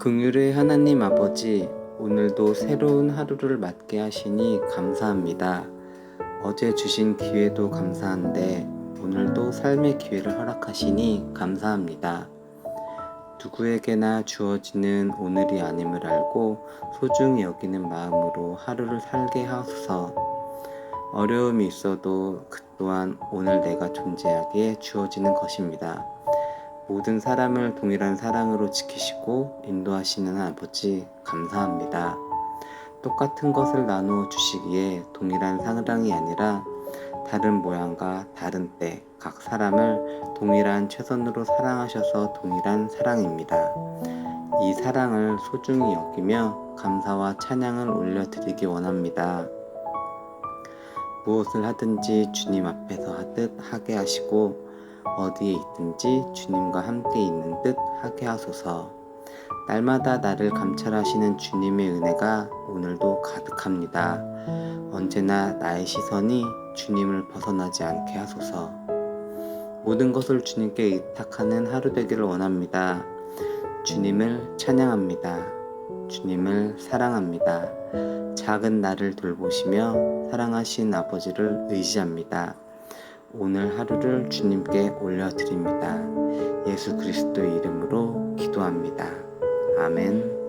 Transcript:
긍휼의 하나님 아버지, 오늘도 새로운 하루를 맞게 하시니 감사합니다. 어제 주신 기회도 감사한데 오늘도 삶의 기회를 허락하시니 감사합니다. 누구에게나 주어지는 오늘이 아님을 알고 소중히 여기는 마음으로 하루를 살게 하소서. 어려움이 있어도 그 또한 오늘 내가 존재하기에 주어지는 것입니다. 모든 사람을 동일한 사랑으로 지키시고 인도하시는 아버지 감사합니다. 똑같은 것을 나누어 주시기에 동일한 사랑이 아니라 다른 모양과 다른 때 각 사람을 동일한 최선으로 사랑하셔서 동일한 사랑입니다. 이 사랑을 소중히 여기며 감사와 찬양을 올려드리기 원합니다. 무엇을 하든지 주님 앞에서 하듯 하게 하시고 어디에 있든지 주님과 함께 있는 듯 하게 하소서. 날마다 나를 감찰하시는 주님의 은혜가 오늘도 가득합니다. 언제나 나의 시선이 주님을 벗어나지 않게 하소서. 모든 것을 주님께 의탁하는 하루 되기를 원합니다. 주님을 찬양합니다. 주님을 사랑합니다. 작은 나를 돌보시며 사랑하신 아버지를 의지합니다. 오늘 하루를 주님께 올려드립니다. 예수 그리스도의 이름으로 기도합니다. 아멘.